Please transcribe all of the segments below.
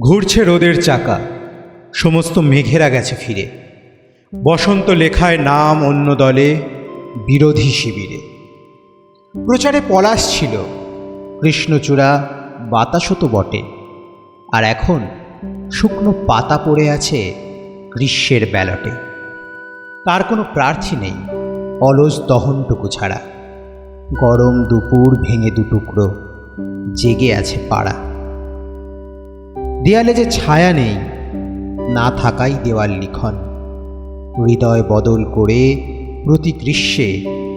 ঘুরছে রোদের চাকা, সমস্ত মেঘেরা গেছে ফিরে। বসন্ত লেখায় নাম অন্য দলে, বিরোধী শিবিরে। প্রচারে পলাশ ছিল, কৃষ্ণচূড়া বাতাসও তো বটে। আর এখন শুকনো পাতা পড়ে আছে গ্রীষ্মের ব্যালটে। তার কোনো প্রার্থী নেই, অলস দহনটুকু ছাড়া। গরম দুপুর ভেঙে দুটুকরো জেগে আছে পাড়া। দেয়ালে যে ছায়া নেই, না থাকাই দেওয়াল লিখন হৃদয় বদল করে প্রতি গ্রীষ্মে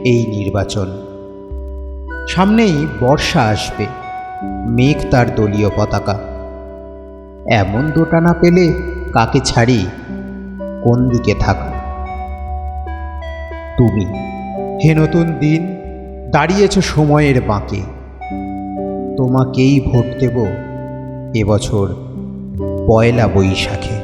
এই নির্বাচন। সামনেই বর্ষা আসবে, মেঘ তার দলীয় পতাকা। এমন দোটানা পেলে কাকে ছাড়ি, কোন দিকে থাক? তুমি, হে নতুন দিন, দাঁড়িয়েছ সময়ের বাঁকে। তোমাকেই ভোট দেব। এবছর পয়লা বৈশাখে।